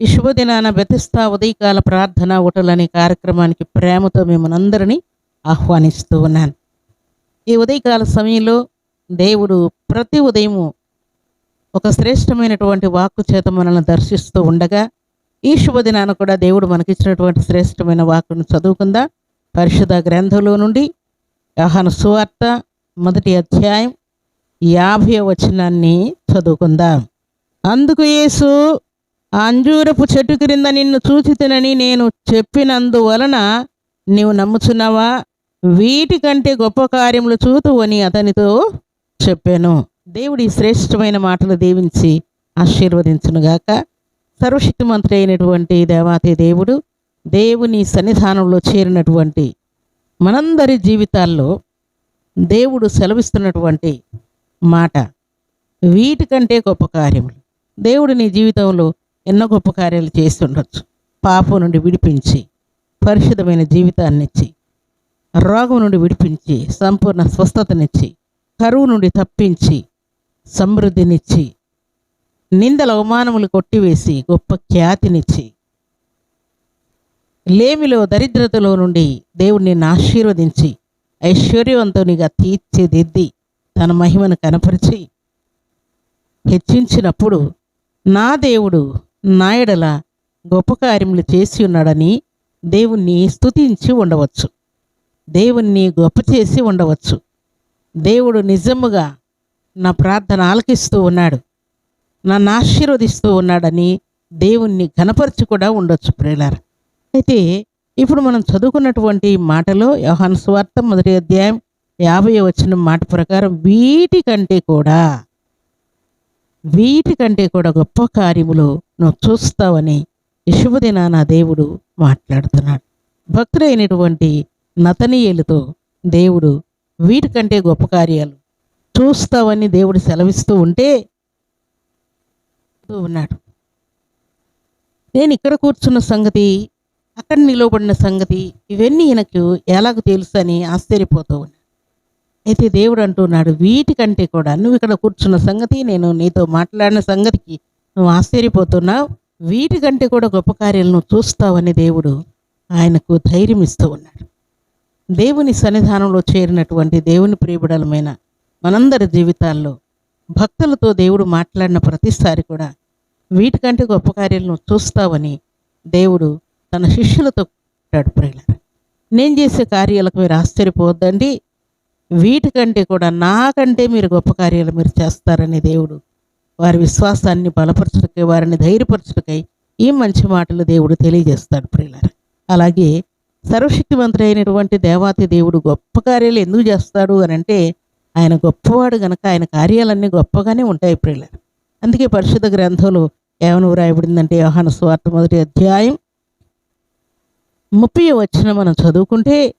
ఈ శుభదినాన బెతిస్తా ఉదయకాల ప్రార్థన ఓటలు అనే కార్యక్రమానికి ప్రేమతో మిమ్మల్ని ఆహ్వానిస్తూ ఉన్నాను. ఈ ఉదయకాల సమయంలో దేవుడు ప్రతి ఉదయము ఒక శ్రేష్టమైనటువంటి వాక్కు చేత మనల్ని దర్శిస్తూ ఉండగా ఈ శుభదినాన కూడా దేవుడు మనకిచ్చినటువంటి శ్రేష్టమైన వాక్కును చదువుకుందా. పరిశుధ గ్రంథంలో నుండి యహన సువార్త మొదటి అధ్యాయం యాభై వచనాన్ని చదువుకుందాం. అందుకు యేసు అంజూరపు చెట్టు క్రింద నిన్ను చూచితినని నేను చెప్పినందువలన నీవు నమ్ముచున్నావా? వీటికంటే గొప్ప కార్యములు చూతువు అని అతనితో చెప్పాను. దేవుడి శ్రేష్టమైన మాటలు దీవించి ఆశీర్వదించునుగాక. సర్వశక్తిమంతుడైనటువంటి దేవాతి దేవుడు దేవుని సన్నిధానంలో చేరినటువంటి మనందరి జీవితాల్లో దేవుడు సెలవిస్తున్నటువంటి మాట వీటికంటే గొప్ప కార్యములు. దేవుడు నీ జీవితంలో ఎన్నో గొప్ప కార్యాలు చేస్తుండొచ్చు. పాపం నుండి విడిపించి పరిశుద్ధమైన జీవితాన్నిచ్చి రోగం నుండి విడిపించి సంపూర్ణ స్వస్థతనిచ్చి కరువు నుండి తప్పించి సమృద్ధినిచ్చి నిందల అవమానములు కొట్టివేసి గొప్ప ఖ్యాతినిచ్చి లేమిలో దరిద్రతలో నుండి దేవుణ్ణి ఆశీర్వదించి ఐశ్వర్యవంతునిగా తీర్చిదిద్ది తన మహిమను కనపరిచి హెచ్చించినప్పుడు నా దేవుడు నాయడల గొప్ప కార్యములు చేసి ఉన్నాడని దేవుణ్ణి స్తుతించి ఉండవచ్చు. దేవుణ్ణి గొప్ప చేసి ఉండవచ్చు. దేవుడు నిజముగా నా ప్రార్థన ఆలకిస్తూ ఉన్నాడు. నన్ను ఆశీర్వదిస్తూ ఉన్నాడని దేవుణ్ణి ఘనపరిచి కూడా ఉండొచ్చు ప్రేలార అయితే ఇప్పుడు మనం చదువుకున్నటువంటి మాటలో యోహాను స్వార్థ మొదటి అధ్యాయం యాభై వచ్చిన మాట ప్రకారం వీటికంటే కూడా వీటికంటే కూడా గొప్ప కార్యములు నువ్వు చూస్తావని యశుభదినాన దేవుడు మాట్లాడుతున్నాడు. భక్తుడైనటువంటి నతనీయులతో దేవుడు వీటికంటే గొప్ప కార్యాలు చూస్తావని దేవుడు సెలవిస్తూ ఉంటే ఉన్నాడు. నేను ఇక్కడ కూర్చున్న సంగతి అక్కడ నిలవబడిన సంగతి ఇవన్నీ ఈయనకు ఎలాగ తెలుసు అని ఆశ్చర్యపోతూ ఉన్నాడు అయితే దేవుడు అంటున్నాడు వీటికంటే కూడా నువ్వు ఇక్కడ కూర్చున్న సంగతి నేను నీతో మాట్లాడిన సంగతికి నువ్వు ఆశ్చర్యపోతున్నావు వీటికంటే కూడా గొప్ప కార్యాలను చూస్తావని దేవుడు ఆయనకు ధైర్యం ఇస్తూ ఉన్నాడు. దేవుని సన్నిధానంలో చేరినటువంటి దేవుని ప్రియబడలమైన మనందరి జీవితాల్లో భక్తులతో దేవుడు మాట్లాడిన ప్రతిసారి కూడా వీటికంటే గొప్ప కార్యాలను చూస్తావని దేవుడు తన శిష్యులతో అంటాడు ప్రియులారా. నేను చేసే కార్యాలకు మీరు ఆశ్చర్యపోవద్దండి. వీటికంటే కూడా నాకంటే మీరు గొప్ప కార్యాలు మీరు చేస్తారని దేవుడు వారి విశ్వాసాన్ని బలపరచుటకై వారిని ధైర్యపరచుటకై ఈ మంచి మాటలు దేవుడు తెలియజేస్తాడు ప్రియులారా. అలాగే సర్వశక్తివంతుడైనటువంటి దేవాతి దేవుడు గొప్ప కార్యాలు ఎందుకు చేస్తాడు అని అంటే ఆయన గొప్పవాడు గనక ఆయన కార్యాలన్నీ గొప్పగానే ఉంటాయి ప్రియులారా. అందుకే పరిశుద్ధ గ్రంథంలో ఏమను రాయబడిందంటే యోహాను స్వార్థ మొదటి అధ్యాయం ముప్పై వచ్చిన మనం చదువుకుంటే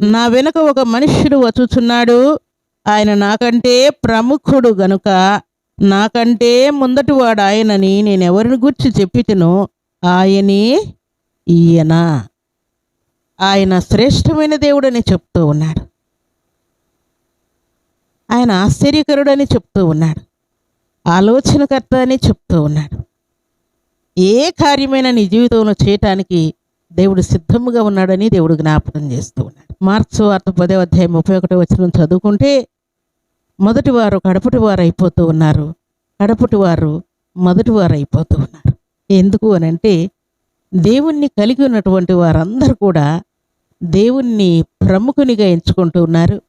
నా వెనుక ఒక మనుష్యుడు వచ్చుచున్నాడు. ఆయన నాకంటే ప్రముఖుడు గనుక నాకంటే ముందటివాడు ఆయనని నేను ఎవరిని చెప్పితేనో ఆయనే ఈయన. ఆయన శ్రేష్టమైన దేవుడని చెప్తూ ఉన్నాడు. ఆయన ఆశ్చర్యకరుడని చెప్తూ ఉన్నాడు. ఆలోచనకర్త అని చెప్తూ ఉన్నాడు. ఏ కార్యమైనా నీ జీవితంలో చేయటానికి దేవుడు సిద్ధముగా ఉన్నాడని దేవుడు జ్ఞాపకం చేస్తూ ఉన్నాడు. మార్చు వార్త పదే అధ్యాయం ముప్పై ఒకటి వచ్చిన చదువుకుంటే మొదటి వారు కడపటి వారు అయిపోతూ ఉన్నారు. కడపటి వారు మొదటి వారు అయిపోతూ ఉన్నారు. ఎందుకు అని అంటే దేవుణ్ణి కలిగి ఉన్నటువంటి వారందరూ కూడా దేవుణ్ణి ప్రముఖునిగా ఎంచుకుంటూ ఉన్నారు.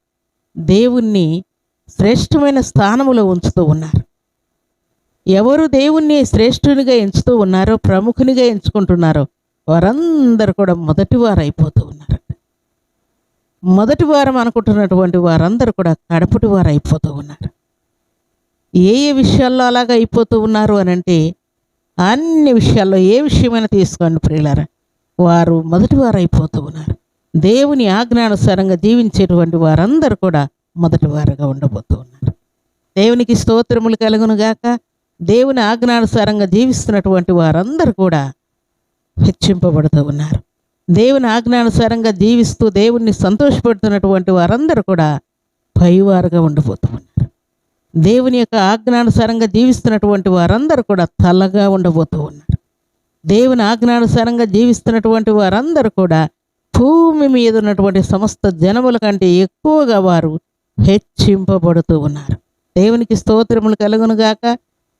దేవుణ్ణి శ్రేష్టమైన స్థానములో ఉంచుతూ ఉన్నారు. ఎవరు దేవుణ్ణి శ్రేష్ఠునిగా ఎంచుతూ ఉన్నారో ప్రముఖునిగా ఎంచుకుంటున్నారో వారందరూ కూడా మొదటి వారు అయిపోతూ ఉన్నారు. మొదటి వారం అనుకుంటున్నటువంటి వారందరూ కూడా కడపటి వారు అయిపోతూ ఉన్నారు. ఏ ఏ విషయాల్లో అలాగ అయిపోతూ ఉన్నారు అని అంటే అన్ని విషయాల్లో ఏ విషయమైనా తీసుకోండి ప్రియులారా. వారు మొదటి వారు అయిపోతూ ఉన్నారు. దేవుని ఆజ్ఞానుసారంగా జీవించేటువంటి వారందరూ కూడా మొదటి వారుగా ఉండబోతూ ఉన్నారు. దేవునికి స్తోత్రములు కలుగును గాక. దేవుని ఆజ్ఞానుసారంగా జీవిస్తున్నటువంటి వారందరూ కూడా హెచ్చింపబడుతూ ఉన్నారు. దేవుని ఆజ్ఞానుసారంగా జీవిస్తూ దేవుణ్ణి సంతోషపెడుతున్నటువంటి వారందరూ కూడా పైవారుగా ఉండిపోతూ ఉన్నారు. దేవుని యొక్క ఆజ్ఞానుసారంగా జీవిస్తున్నటువంటి వారందరూ కూడా తలగా ఉండబోతూ ఉన్నారు. దేవుని ఆజ్ఞానుసారంగా జీవిస్తున్నటువంటి వారందరూ కూడా భూమి మీద ఉన్నటువంటి సమస్త జనముల కంటే ఎక్కువగా వారు హెచ్చింపబడుతూ ఉన్నారు. దేవునికి స్తోత్రములు కలుగునుగాక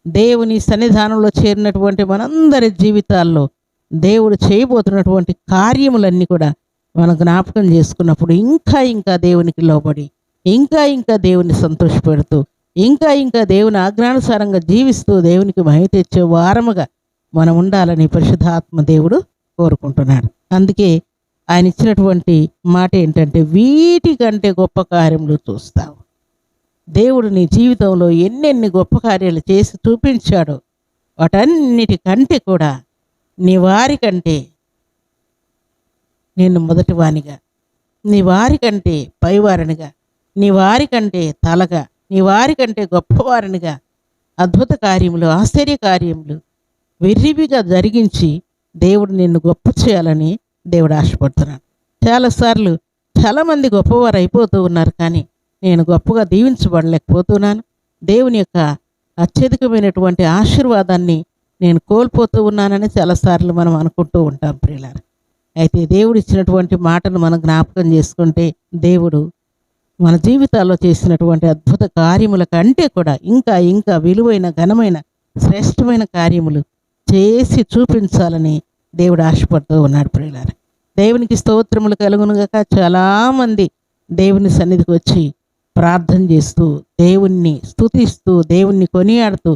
దేవుని సన్నిధానంలో చేరినటువంటి మనందరి జీవితాల్లో దేవుడు చేయబోతున్నటువంటి కార్యములన్నీ కూడా మనం జ్ఞాపకం చేసుకున్నప్పుడు ఇంకా ఇంకా దేవునికి లోబడి ఇంకా ఇంకా దేవుని సంతోషపెడుతూ ఇంకా ఇంకా దేవుని ఆజ్ఞానుసారంగా జీవిస్తూ దేవునికి మహిమ తెచ్చే వారముగా మనం ఉండాలని పరిశుద్ధాత్మ దేవుడు కోరుకుంటున్నాడు. అందుకే ఆయన ఇచ్చినటువంటి మాట ఏంటంటే వీటికంటే గొప్ప కార్యములు చూస్తావు. దేవుడు నీ జీవితంలో ఎన్నెన్ని గొప్ప కార్యాలు చేసి చూపించాడో వాటన్నిటికంటే కూడా నీ వారికంటే నేను మొదటివానిగా నీ వారికంటే పైవారినిగా నీ వారికంటే తలగా నీ వారికంటే గొప్పవారినిగా అద్భుత కార్యములు ఆశ్చర్య కార్యములు వెర్రివిగా జరిగించి దేవుడు నిన్ను గొప్ప చేయాలని దేవుడు ఆశపడుతున్నాడు. చాలాసార్లు చాలామంది గొప్పవారు అయిపోతూ ఉన్నారు కానీ నేను గొప్పగా దీవించబడలేకపోతున్నాను. దేవుని యొక్క అత్యధికమైనటువంటి ఆశీర్వాదాన్ని నేను కోల్పోతూ ఉన్నానని చాలాసార్లు మనం అనుకుంటూ ఉంటాం ప్రియులారు. అయితే దేవుడు ఇచ్చినటువంటి మాటను మనం జ్ఞాపకం చేసుకుంటే దేవుడు మన జీవితాల్లో చేసినటువంటి అద్భుత కార్యముల కంటే కూడా ఇంకా ఇంకా విలువైన ఘనమైన శ్రేష్టమైన కార్యములు చేసి చూపించాలని దేవుడు ఆశపడుతూ ఉన్నాడు ప్రియులారా. దేవునికి స్తోత్రములు కలుగునుగాక చాలామంది దేవుని సన్నిధికి వచ్చి ప్రార్థన చేస్తూ దేవుణ్ణి స్తుతిస్తూ దేవుణ్ణి కొనియాడుతూ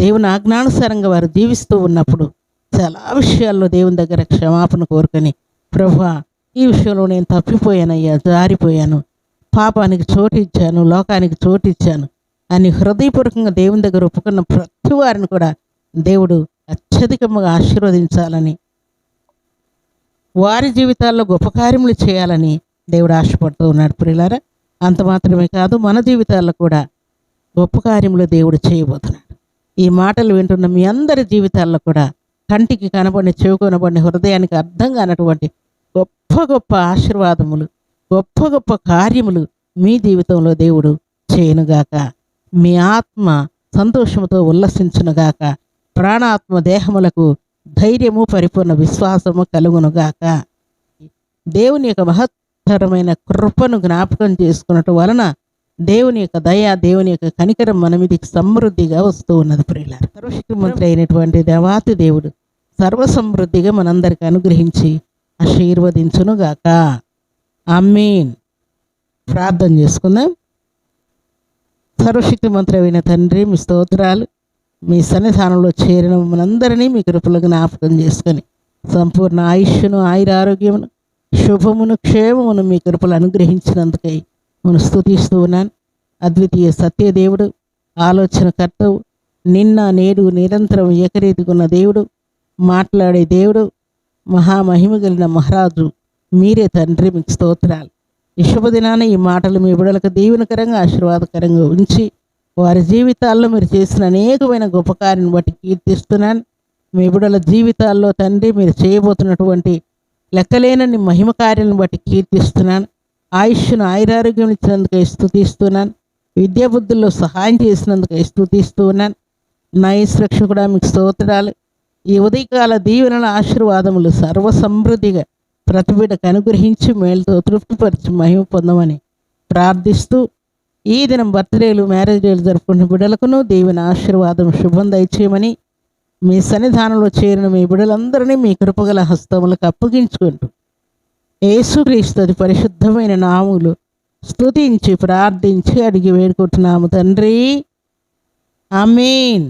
దేవుని ఆజ్ఞానుసారంగా వారు జీవిస్తూ ఉన్నప్పుడు చాలా విషయాల్లో దేవుని దగ్గర క్షమాపణ కోరుకొని ప్రభా ఈ విషయంలో నేను తప్పిపోయానయ్యా జారిపోయాను. పాపానికి చోటు ఇచ్చాను లోకానికి చోటిచ్చాను అని హృదయపూర్వకంగా దేవుని దగ్గర ఒప్పుకున్న ప్రతి వారిని కూడా దేవుడు అత్యధికంగా ఆశీర్వదించాలని వారి జీవితాల్లో గొప్ప కార్యములు చేయాలని దేవుడు ఆశపడుతూ ఉన్నాడు ప్రియులారా. అంత మాత్రమే కాదు మన జీవితాల్లో కూడా గొప్ప కార్యములు దేవుడు చేయబోతున్నాడు. ఈ మాటలు వింటున్న మీ అందరి జీవితాల్లో కూడా కంటికి కనబడిన చెవి కనబడిన హృదయానికి అర్థం కానటువంటి గొప్ప గొప్ప ఆశీర్వాదములు గొప్ప గొప్ప కార్యములు మీ జీవితంలో దేవుడు చేయనుగాక. మీ ఆత్మ సంతోషముతో ఉల్లసించునుగాక. ప్రాణాత్మ దేహములకు ధైర్యము పరిపూర్ణ విశ్వాసము కలుగునుగాక. దేవుని యొక్క మహత్తరమైన కృపను జ్ఞాపకం చేసుకున్నట్టు వలన దేవుని యొక్క దయ దేవుని యొక్క కనికరం మన మీదకి సమృద్ధిగా వస్తూ ఉన్నది ప్రియుల సర్వశక్తిమంత్రి అయినటువంటి దేవాతి దేవుడు సర్వసమృద్ధిగా మనందరికి అనుగ్రహించి ఆశీర్వదించునుగాక. అమ్మీన్ ప్రార్థన చేసుకుందాం. సర్వశక్తి మంత్రమైన తండ్రి మీ స్తోత్రాలు మీ సన్నిధానంలో చేరిన మనందరినీ మీ కృపలు జ్ఞాపకం చేసుకొని సంపూర్ణ ఆయుష్ను ఆయురారోగ్యమును శుభమును క్షేమమును మీ కృపలు అనుగ్రహించినందుకై మనం స్థుతిస్తూ ఉన్నాను అద్వితీయ సత్యదేవుడు ఆలోచనకర్తవు నిన్న నేడు నిరంతరం ఏకరీతికున్న దేవుడు మాట్లాడే దేవుడు మహామహిమ కలిగిన మహారాజు మీరే తండ్రి మీకు స్తోత్రాలు. ఈ శుభదినాన ఈ మాటలు మీ బిడలకు దీవెనకరంగా ఆశీర్వాదకరంగా ఉంచి వారి జీవితాల్లో మీరు చేసిన అనేకమైన గొప్ప కార్యం బట్టి కీర్తిస్తున్నాను. మీ బిడల జీవితాల్లో తండ్రి మీరు చేయబోతున్నటువంటి లెక్కలేనని మహిమ కార్యాలను బట్టి కీర్తిస్తున్నాను. ఆయుష్ను ఆయురారోగ్యం ఇచ్చినందుకు స్థుతిస్తున్నాను విద్యాబుద్ధుల్లో సహాయం చేసినందుకు స్థుతిస్తున్నాను నా ఈశ్వరక్ష కూడా మీకు స్తోత్రాలు. ఈ ఉదయకాల దీవెనల ఆశీర్వాదములు సర్వసమృద్ధిగా ప్రతి బిడ్డకు అనుగ్రహించి మేలుతో తృప్తిపరిచి మహిమ పొందమని ప్రార్థిస్తూ ఈ దినం బర్త్డేలు మ్యారేజ్ డేలు జరుపుకున్న బిడ్డలకును దేవుని ఆశీర్వాదం శుభం దయచేయమని మీ సన్నిధానంలో చేరిన మీ బిడ్డలందరినీ మీ కృపగల హస్తములకు అప్పగించుకుంటూ యేసుక్రీస్తు అది పరిశుద్ధమైన నాములు స్తుతించి ప్రార్థించి అడిగి వేడుకుంటున్నాము తండ్రి. అమీన్